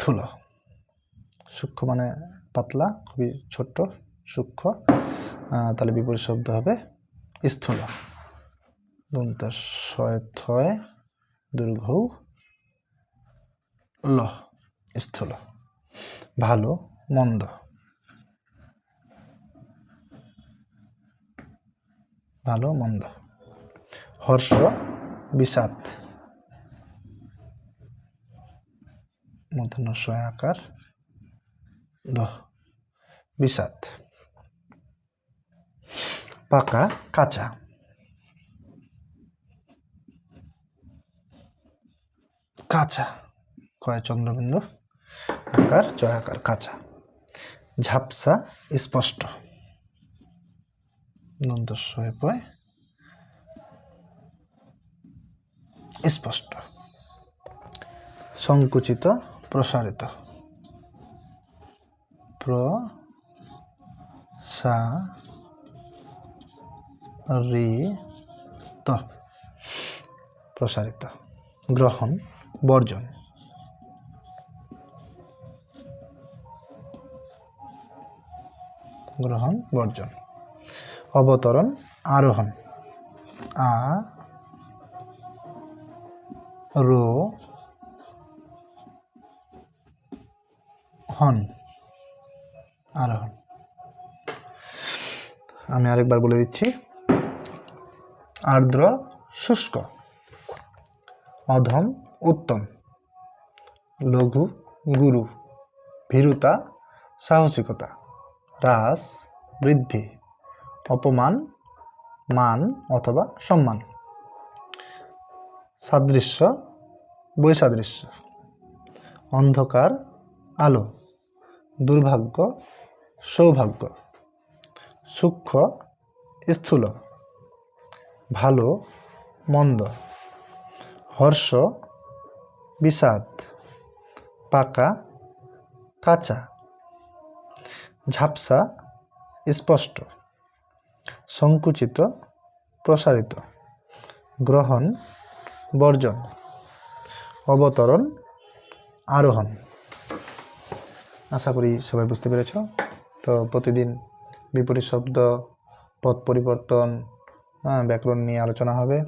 স্থূল সূক্ষ্ম মানে পাতলা, খুবই ছোট্ট, সূক্ষ্ম। তাহলে বিপরীত শব্দ হবে স্থূল। দন্ত থয় দীর্ঘ ল, স্থূল। ভালো, মন্দ। ভালো, মন্দ। হর্ষ, বিষাদ। শয় আকার। দ বিষাদ। পাকা, কাঁচা। কাঁচা। কয় চন্দ্রবিন্দু। আকার, জয় আকার, কাঁচা। ঝাপসা, স্পষ্ট। নন্দস্বয় পয়। স্পষ্ট। সংকুচিত। প্রসারিত। প্র সা রি ত প্রসারিত। গ্রহণ বর্জন। গ্রহণ বর্জন। অবতরণ আরোহণ। আ রো হন। আরোহণ আমি আরেকবার বলে দিচ্ছি। আর্দ্র শুষ্ক। অধম উত্তম। লঘু গুরু। ভীরুতা সাহসিকতা। হ্রাস বৃদ্ধি। অপমান মান অথবা সম্মান। সাদৃশ্য, বৈসাদৃশ্য। অন্ধকার আলো। দুর্ভাগ্য, সৌভাগ্য। সূক্ষ্ম, স্থূল। ভালো, মন্দ। হর্ষ, বিষাদ। পাকা, কাঁচা। ঝাপসা, স্পষ্ট। সংকুচিত, প্রসারিত। গ্রহণ, বর্জন। অবতরণ, আরোহণ। আশা করি সবাই বুঝতে পেরেছ। তো প্রতিদিন বিপরীত শব্দ, পথ পরিবর্তন ব্যাকরণ নিয়ে আলোচনা হবে।